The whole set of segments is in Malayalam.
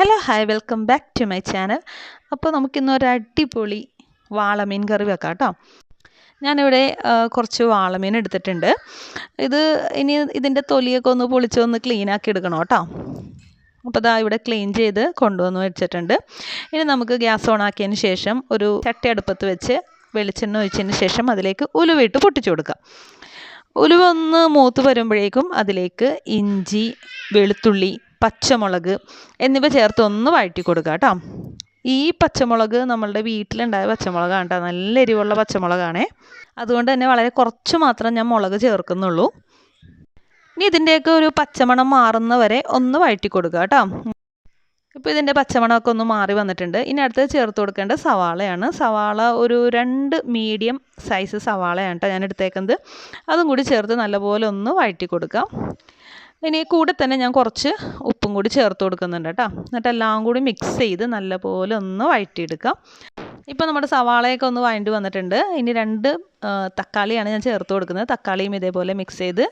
Hello hi welcome back to my channel അപ്പോൾ നമുക്കിന്ന് ഒരു അടിപൊളി വാളമീൻ കറി വെക്കാം കേട്ടോ ഞാനിവിടെ കുറച്ച് വാളമീൻ എടുത്തിട്ടുണ്ട്. ഇത് ഇനി ഇതിന്റെ തൊലിയൊക്കെ ഒന്ന് പൊളിച്ചൊന്ന് ക്ലീൻ ആക്കി എടുക്കണം കേട്ടോ അപ്പോൾ ദാ ഇവിടെ ക്ലീൻ ചെയ്ത് കൊണ്ടുവന്ന് വെച്ചിട്ടുണ്ട്. ഇനി നമുക്ക് ഗ്യാസ് ഓൺ ആക്കിയതിന് ശേഷം ഒരു ചട്ടി അടുപ്പത്ത് വെച്ച് വെളിച്ചെണ്ണ ഒഴിച്ചതിന് ശേഷം അതിലേക്ക് ഉലുവയിട്ട് പൊട്ടിച്ചു കൊടുക്കാം. ഉലുവ ഒന്ന് മൂത്ത് വരുമ്പോഴേക്കും അതിലേക്ക് ഇഞ്ചി വെളുത്തുള്ളി പച്ചമുളക് എന്നിവ ചേർത്ത് ഒന്ന് വഴറ്റി കൊടുക്കുക കേട്ടോ. ഈ പച്ചമുളക് നമ്മളുടെ വീട്ടിലുണ്ടായ പച്ചമുളകാണ് കേട്ടോ. നല്ല എരിവുള്ള പച്ചമുളകാണേ. അതുകൊണ്ട് തന്നെ വളരെ കുറച്ച് മാത്രം ഞാൻ മുളക് ചേർക്കുന്നുള്ളൂ. ഇനി ഇതിന്റെയൊക്കെ ഒരു പച്ചമണം മാറുന്ന വരെ ഒന്ന് വഴറ്റി കൊടുക്കുക കേട്ടോ. ഇപ്പോൾ ഇതിന്റെ പച്ചമണമൊക്കെ ഒന്ന് മാറി വന്നിട്ടുണ്ട്. ഇനി അടുത്ത് ചേർത്ത് കൊടുക്കേണ്ട സവാളയാണ്. സവാള ഒരു രണ്ട് മീഡിയം സൈസ് സവാളയാണ് കേട്ടോ ഞാൻ എടുത്തേക്കുന്നത്. അതും കൂടി ചേർത്ത് നല്ലപോലെ ഒന്ന് വഴറ്റി കൊടുക്കാം ഇനി കൂടെ തന്നെ ഞാൻ കുറച്ച് ഉപ്പും കൂടി ചേർത്ത് കൊടുക്കുന്നുണ്ട് കേട്ടോ. എന്നിട്ട് എല്ലാം കൂടി മിക്സ് ചെയ്ത് നല്ലപോലെ ഒന്ന് വഴറ്റിയെടുക്കാം. ഇപ്പോൾ നമ്മുടെ സവാളയൊക്കെ ഒന്ന് വഴണ്ടി വന്നിട്ടുണ്ട്. ഇനി രണ്ട് തക്കാളിയാണ് ഞാൻ ചേർത്ത് കൊടുക്കുന്നത്. തക്കാളിയും ഇതേപോലെ മിക്സ് ചെയ്ത്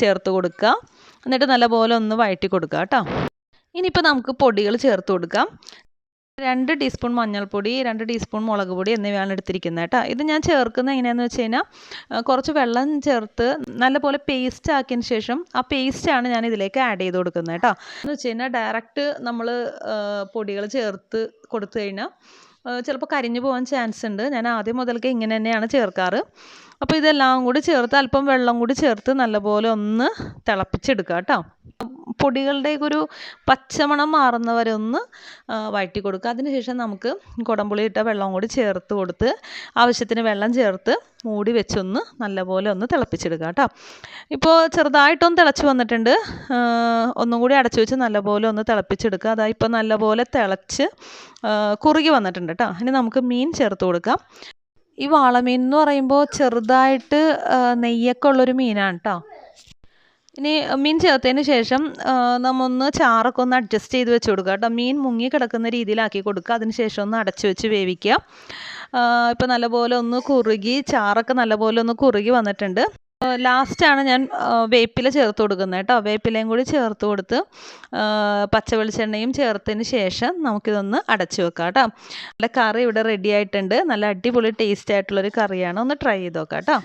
ചേർത്ത് കൊടുക്കുക എന്നിട്ട് നല്ലപോലെ ഒന്ന് വഴറ്റി കൊടുക്കുക കേട്ടോ. ഇനിയിപ്പോൾ നമുക്ക് പൊടികൾ ചേർത്ത് കൊടുക്കാം. രണ്ട് ടീസ്പൂൺ മഞ്ഞൾപ്പൊടി രണ്ട് ടീസ്പൂൺ മുളക് പൊടി എന്നിവയാണ് എടുത്തിരിക്കുന്നത് കേട്ടോ. ഇത് ഞാൻ ചേർക്കുന്നത് എങ്ങനെയാണെന്ന് വെച്ച് കഴിഞ്ഞാൽ കുറച്ച് വെള്ളം ചേർത്ത് നല്ലപോലെ പേസ്റ്റ് ആക്കിയതിന് ശേഷം ആ പേസ്റ്റാണ് ഞാൻ ഇതിലേക്ക് ആഡ് ചെയ്ത് കൊടുക്കുന്നത് കേട്ടോ. എന്ന് വെച്ച് കഴിഞ്ഞാൽ ഡയറക്റ്റ് നമ്മൾ പൊടികൾ ചേർത്ത് കൊടുത്തു കഴിഞ്ഞാൽ ചിലപ്പോൾ കരിഞ്ഞു പോകാൻ ചാൻസ് ഉണ്ട്. ഞാൻ ആദ്യം മുതൽക്ക് ഇങ്ങനെ തന്നെയാണ് ചേർക്കാറ്. അപ്പോൾ ഇതെല്ലാം കൂടി ചേർത്ത് അല്പം വെള്ളം കൂടി ചേർത്ത് നല്ലപോലെ ഒന്ന് തിളപ്പിച്ചെടുക്കുക കേട്ടോ. പൊടികളുടെ ഒരു പച്ചമണം മാറുന്ന വരെ ഒന്ന് വഴറ്റി കൊടുക്കുക. അതിനുശേഷം നമുക്ക് കുടംപുളി ഇട്ട വെള്ളം കൂടി ചേർത്ത് കൊടുത്ത് ആവശ്യത്തിന് വെള്ളം ചേർത്ത് മൂടി വെച്ചൊന്ന് നല്ലപോലെ ഒന്ന് തിളപ്പിച്ചെടുക്കുക കേട്ടോ. ഇപ്പോൾ ചെറുതായിട്ടൊന്ന് തിളച്ച് വന്നിട്ടുണ്ട്. ഒന്നും കൂടി അടച്ചു വെച്ച് നല്ലപോലെ ഒന്ന് തിളപ്പിച്ചെടുക്കുക. അതാ ഇപ്പോൾ നല്ലപോലെ തിളച്ച് കുറുകി വന്നിട്ടുണ്ട് കേട്ടോ. ഇനി നമുക്ക് മീൻ ചേർത്ത് കൊടുക്കാം. ഈ വാളമീൻ എന്ന് പറയുമ്പോൾ ചെറുതായിട്ട് നെയ്യൊക്കെ ഉള്ളൊരു മീനാണ് കേട്ടോ. ഇനി മീൻ ചേർത്തതിന് ശേഷം നമ്മ ഒന്ന് ചാറൊക്കെ ഒന്ന് അഡ്ജസ്റ്റ് ചെയ്ത് വെച്ച് കൊടുക്കുക കേട്ടോ. മീൻ മുങ്ങി കിടക്കുന്ന രീതിയിലാക്കി കൊടുക്കുക. അതിന് ശേഷം ഒന്ന് അടച്ചു വെച്ച് വേവിക്കുക. ഇപ്പം നല്ലപോലെ ഒന്ന് കുറുകി ചാറൊക്കെ നല്ലപോലെ ഒന്ന് കുറുകി വന്നിട്ടുണ്ട്. ലാസ്റ്റാണ് ഞാൻ വേപ്പില ചേർത്ത് കൊടുക്കുന്നത് കേട്ടോ. വേപ്പിലയും കൂടി ചേർത്ത് കൊടുത്ത് പച്ച വെളിച്ചെണ്ണയും ചേർത്തതിന് ശേഷം നമുക്കിതൊന്ന് അടച്ചു വെക്കാം കേട്ടോ. നല്ല കറി ഇവിടെ റെഡി ആയിട്ടുണ്ട്. നല്ല അടിപൊളി ടേസ്റ്റ് ആയിട്ടുള്ളൊരു കറിയാണ്. ഒന്ന് ട്രൈ ചെയ്ത് നോക്കാം കേട്ടോ.